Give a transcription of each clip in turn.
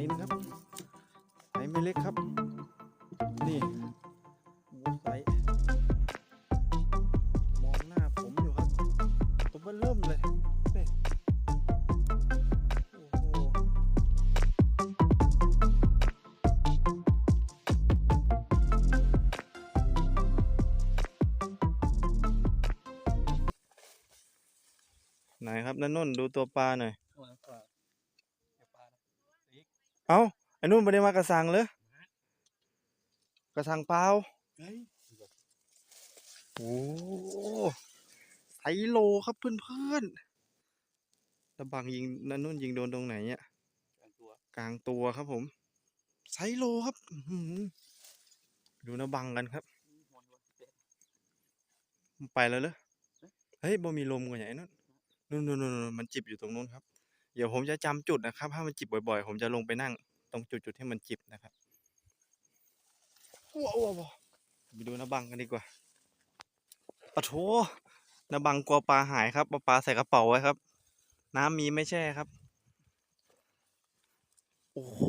นินครับไซส์ไม่เล็กครับ นี่บูไซส์มองหน้าผมอยู่ครับตัวเบิ่มเริ่มเลยนี่โอ้โหไหนครับนันนนดูตัวปลาหน่อย เอ้าไอ้นุ่นไม่ได้มากระสังเลยกระสังเปล่าโอ้ไซโลครับเพื่อนๆแล้วบังยิงนันนุ่นยิงโดนตรงไหนเนี่ยกลางตัวครับผมไซโลครับอื้อหือดูนะบังกันครับ ไปแล้วเหรอเฮ้ยบ่มีลมกว่าอย่างไอ้นั่นนู่นนู่นนู่นนู่นมันจิบอยู่ตรงนู้นครับ เดี๋ยวผมจะจำจุดนะครับ ถ้ามันจิบบ่อย ๆ ผมจะลงไปนั่ง ตรงจุดๆที่มันจิบนะครับว้าวว้าวว้าวไปดูนะบังกันดีกว่าปะโถนะบังกลัวปลาหายครับเอาปลาใส่กระเป๋าไว้ครับ น้ำมีไม่แช่ครับ โอ้โห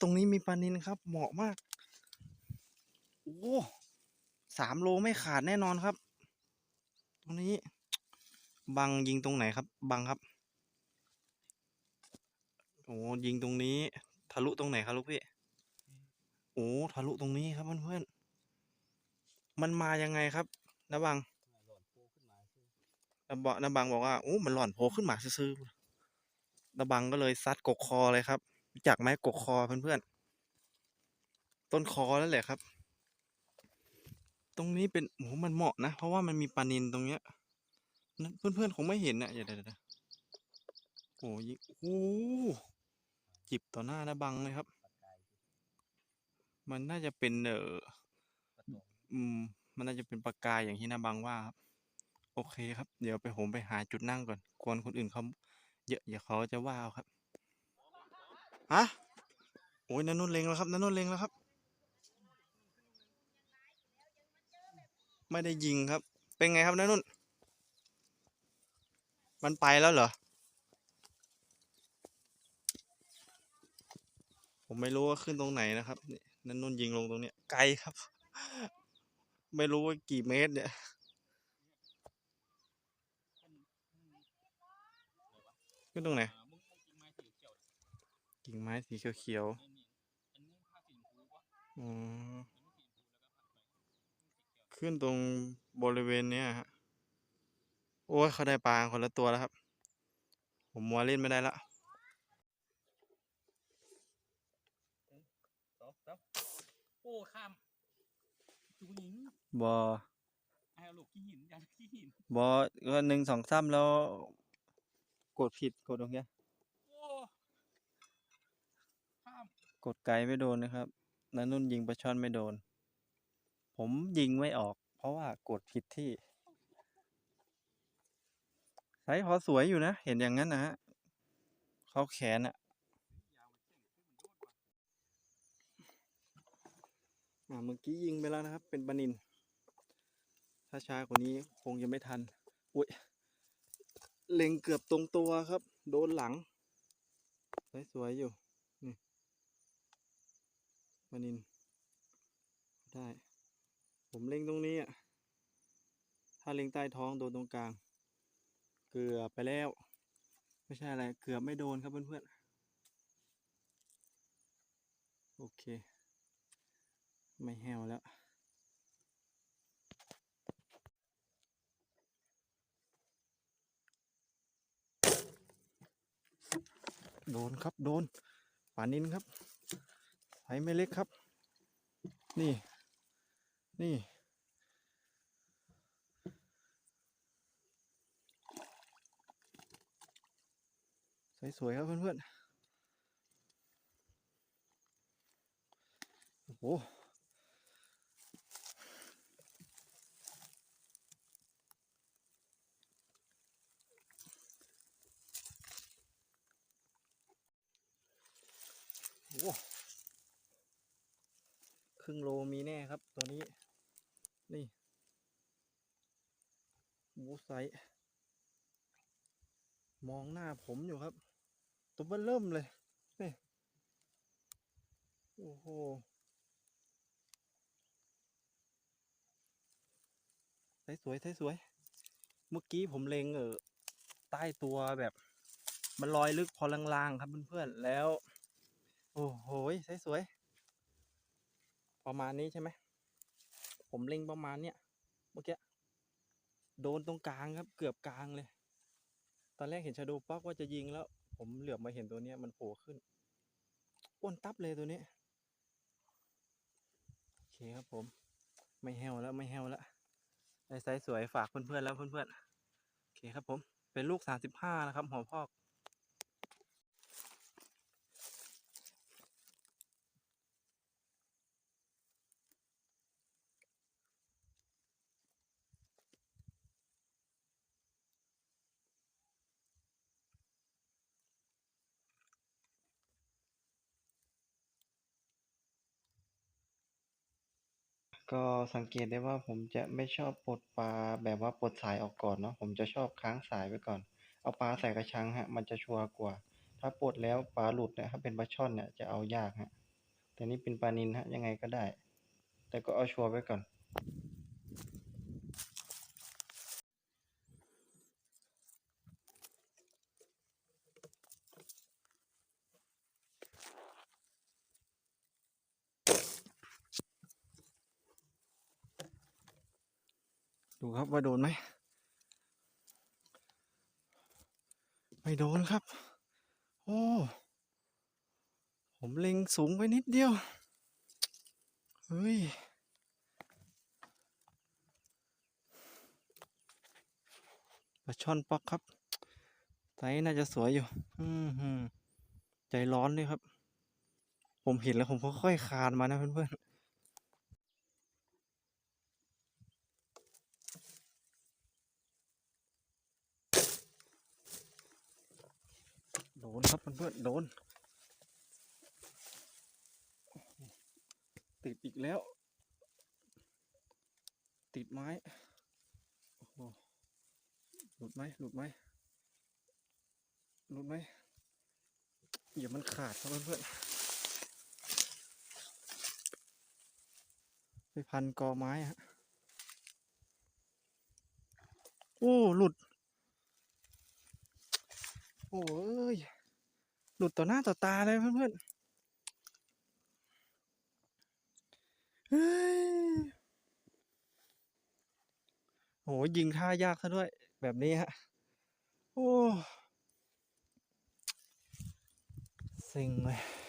ตรงนี้มีปลานินครับ เหมาะมาก โอ้สามโลไม่ขาดแน่นอนครับ ตรงนี้ บังยิงตรงไหนครับ บังครับ โอ้ยิงตรงนี้ ทะลุตรงไหนครับลูกพี่โอ้ทะลุตรงนี้ครับเพื่อนๆมันมายังไงครับนะบังนะบอกนะบังบอกว่าโอ้มันหล่อนโผล่ขึ้นมาซื่อๆนะบังก็เลยซัดกกคอเลยครับรู้จักไหมกกคอเพื่อนๆต้นคอแล้วแหละครับ ตรงนี้เป็นโอ้มันเหมาะนะ เพราะว่ามันมีปลานินตรงเนี้ยนะเพื่อนๆคงไม่เห็นนะเดี๋ยวเดี๋ยวเดี๋ยวโอ้ยิงโอ้ จิบต่อหน้านะบังเลยครับ มันน่าจะเป็นเอออืม มันน่าจะเป็นปากกายอย่างที่นาบังว่าครับ โอเคครับ เดี๋ยวไปผมไปหาจุดนั่งก่อน กวนคนอื่นเขาเยอะอย่าเขาจะว่าเอาครับฮะโอ้ยนันนุ่นเล็งแล้วครับนันนุ่นเล็งแล้วครับ ไม่ได้ยิงครับ เป็นไงครับนันนุ่น มันไปแล้วเหรอ ผมไม่รู้ว่าขึ้นตรงไหนนะครับนี่นั่นนุ่นยิงลงตรงเนี้ยไกลครับ ไม่รู้ว่ากี่เมตรเนี่ยขึ้นตรงไหนกิ่งไม้สีเขียวๆอ๋อขึ้นตรงบริเวณเนี้ยฮะโอ้ยเขาได้ปลาคนละตัวแล้วครับ ผมมัวเล่นไม่ได้ละ โอ้ข้ามจูหนิงบอไอ้เอาลูกขี้หินยันขี้หินบอก็หนึ่งสองซ้ำแล้ว กดผิดกดตรงเนี้ยโอ้ข้ามกดไกลไม่โดนนะครับนันนุ่นยิงปลาช่อนไม่โดน ผมยิงไม่ออก เพราะว่ากดผิดที่ไซส์พอสวยอยู่นะ เห็นอย่างนั้นนะฮะเขาแขนอะ อ่าเมื่อกี้ยิงไปแล้วนะครับ เป็นปนิน ถ้าช้ากว่านี้คงจะไม่ทัน อุ้ย เล็งเกือบตรงตัวครับ โดนหลัง สวยๆอยู่ นี่ปนิน ได้ ผมเล็งตรงนี้อะ ถ้าเล็งใต้ท้องโดนตรงกลาง เกือบไปแล้ว ไม่ใช่อะไร เกือบไม่โดนครับเพื่อนๆ โอเค ไม่แห้วแล้ว โดนครับโดนป่านินครับไซไม่เล็กครับ นี่ นี่สวยๆครับเพื่อนๆ โอ้โห โอ้โห ครึ่งโลมีแน่ครับตัวนี้ นี่บูไซมองหน้าผมอยู่ครับ ตัวเบิ่มเริ่มเลย นี่ โอ้โหใสสวยใสสวย เมื่อกี้ผมเล็งเออใต้ตัวแบบ มันลอยลึกพอลางๆครับเพื่อนๆแล้ว โอ้โหใสสวยประมาณนี้ใช่ไหม ผมเล็งประมาณเนี้ยเมื่อกี้โดนตรงกลางครับ เกือบกลางเลย ตอนแรกเห็นชาโดป๊อกว่าจะยิงแล้ว ผมเหลือบมาเห็นตัวเนี้ยมันโผล่ขึ้นอ้วนตับเลยตัวนี้โอเคครับผม ไม่แห้วแล้วไม่แห้วแล้วได้ไซส์สวยฝากเพื่อนๆแล้วเพื่อนๆโอเคครับผม เป็นลูกสามสิบห้านะครับหัวพอก ก็สังเกตได้ว่าผมจะไม่ชอบปลดปลาแบบว่าปลดสายออกก่อนเนาะผมจะชอบค้างสายไว้ก่อน เอาปลาใส่กระชังฮะมันจะชัวร์กว่า ถ้าปลดแล้วปลาหลุดเนี่ยถ้าเป็นปลาช่อนเนี่ยจะเอายากฮะแต่นี่เป็นปลานิลฮะยังไงก็ได้ แต่ก็เอาชัวร์ไว้ก่อน ดูครับว่าโดนไหม ไม่โดนครับ โอ้ ผมเล็งสูงไปนิดเดียว เฮ้ย ปลาช่อนปอกครับไซน่าจะสวยอยู่ อืมใจร้อนเลยครับ ผมเห็นแล้วผมก็ค่อยคานมานะเพื่อนๆ นครับเพื่อนๆโดน ติดอีกแล้ว ติดไม้โอ้โหหลุดไหมหลุดไหมหลุดไหมอย่ามันขาดครับเพื่อนๆไปพันกอไม้ฮะโอ้หลุด โอ้ย หลุดต่อหน้าต่อตาเลยเพื่อนๆเฮ้ยโหยิงท่ายากซะด้วย แบบนี้ฮะ โอ้สิงเลย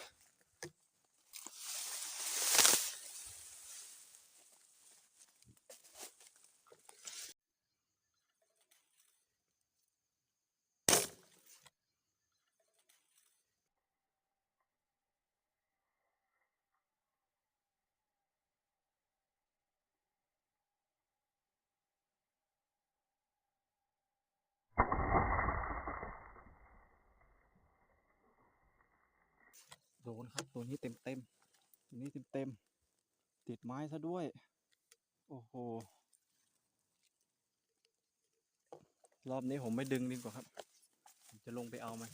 โดนครับ ตัวนี้เต็มเต็มตัวนี้เต็มเต็มติดไม้ซะด้วย โอ้โห รอบนี้ผมไม่ดึงดีกว่าครับ จะลงไปเอามัน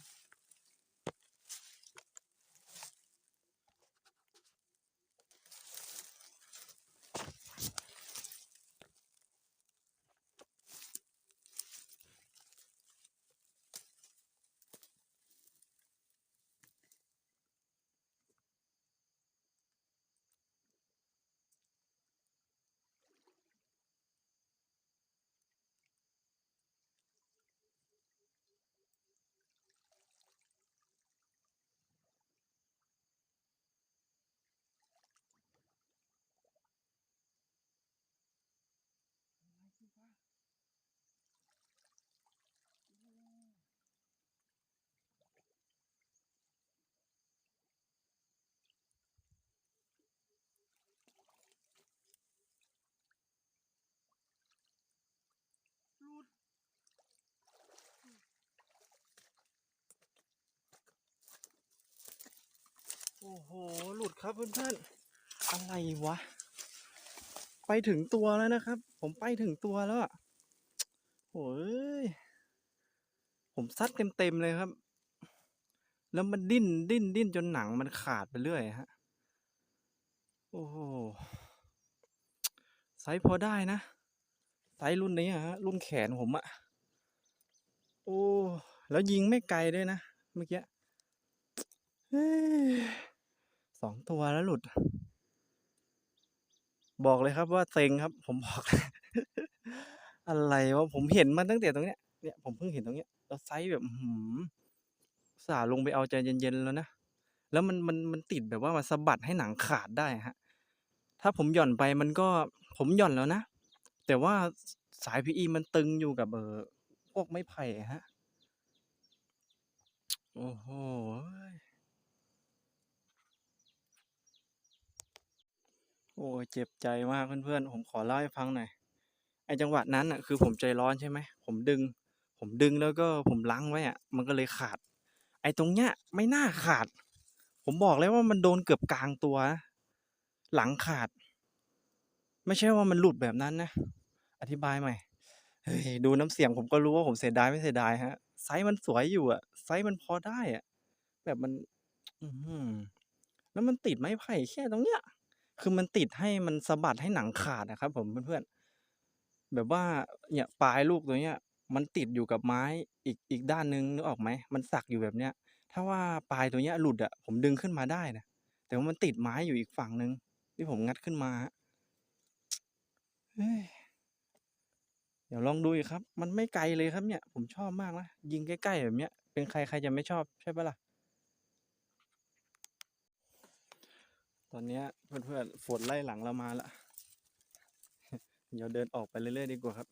อ้โห หลุดครับเพื่อนๆ อะไรวะ ไปถึงตัวแล้วนะครับ ผมไปถึงตัวแล้วอะโอ้ย ผมซัดเต็มๆเลยครับ แล้วมันดิ้นดิ้นดิ้นจนหนังมันขาดไปเรื่อยฮะ โอ้โห ไซส์พอได้นะ ไซส์รุ่นนี้ฮะ รุ่นแขนผมอะโอ้ แล้วยิงไม่ไกลด้วยนะ เมื่อกี้เฮ้ สองตัวแล้วหลุด บอกเลยครับว่าเซ็งครับ ผมบอก อะไรวะผมเห็นมันตั้งแต่ตรงเนี้ยเนี่ยผมเพิ่งเห็นตรงเนี้ยแล้วไซส์แบบหืออุตสาลงไปเอาใจเย็นๆแล้วนะแล้วมันมันมันติดแบบว่ามันสะบัดให้หนังขาดได้ฮะ ถ้าผมหย่อนไปมันก็ผมหย่อนแล้วนะ แต่ว่าสาย PE มันตึงอยู่กับเออพวกไม้ไผ่ฮะ โอ้โห โอ้เจ็บใจมากเพื่อนๆ ผมขอเล่าให้ฟังหน่อย ไอ้จังหวะนั้นอะคือผมใจร้อนใช่ไหม ผมดึง ผมดึงแล้วก็ผมล้างไว้อะ มันก็เลยขาด ไอ้ตรงเนี้ยไม่น่าขาด ผมบอกเลยว่ามันโดนเกือบกลางตัว หลังขาด ไม่ใช่ว่ามันหลุดแบบนั้นนะ อธิบายใหม่ เฮ้ยดูน้ำเสียงผมก็รู้ว่าผมเสียดายไม่เสียดายฮะ ไซส์มันสวยอยู่อะไซส์มันพอได้อะแบบมัน อืแล้วมันติดไม้ไผ่แค่ตรงเนี้ย คือมันติดให้มันสะบัดให้หนังขาดนะครับผมเพื่อนๆแบบว่าเนี่ยปลายลูกตัวเนี้ย มันติดอยู่กับไม้อีกอีกด้านนึงนึกออกไหมมันสักอยู่แบบเนี้ย ถ้าว่าปลายตัวเนี้ยหลุดอะผมดึงขึ้นมาได้นะแต่ว่ามันติดไม้อยู่อีกฝั่งนึง ที่ผมงัดขึ้นมาเฮ้ยเดี๋ยวลองดูอีกครับ มันไม่ไกลเลยครับเนี่ย ผมชอบมากนะยิงใกล้ๆแบบเนี้ย เป็นใครใครจะไม่ชอบใช่ปะล่ะ ตอนนี้เพื่อนๆฝนไล่หลังเรามาละเดี๋ยวเดินออกไปเรื่อยๆดีกว่าครับ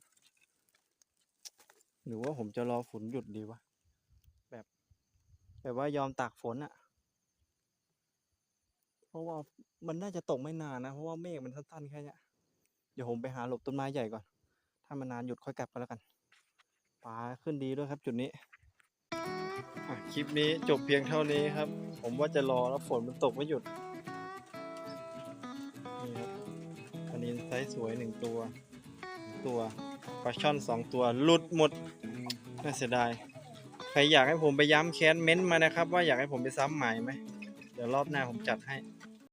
หรือว่าผมจะรอฝนหยุดดีวะ แบบ แบบว่ายอมตากฝนอะเพราะว่ามันน่าจะตกไม่นานนะ เพราะว่าเมฆมันสั้นๆแค่เนี้ยเดี๋ยวผมไปหาหลบต้นไม้ใหญ่ก่อน ถ้ามันนานหยุดค่อยกลับกันแล้วกันปลาขึ้นดีด้วยครับ จุดนี้คลิปนี้จบเพียงเท่านี้ครับ ผมว่าจะรอแล้วฝนมันตกไม่หยุด สวยหนึ่งตัวตัวปลาช่อนสองตัวหลุดหมดน่าเสียดายใครอยากให้ผมไปย้ำแค้นเม้นต์มานะครับ ว่าอยากให้ผมไปซ้ำใหม่ไหมเดี๋ยวรอบหน้าผมจัดให้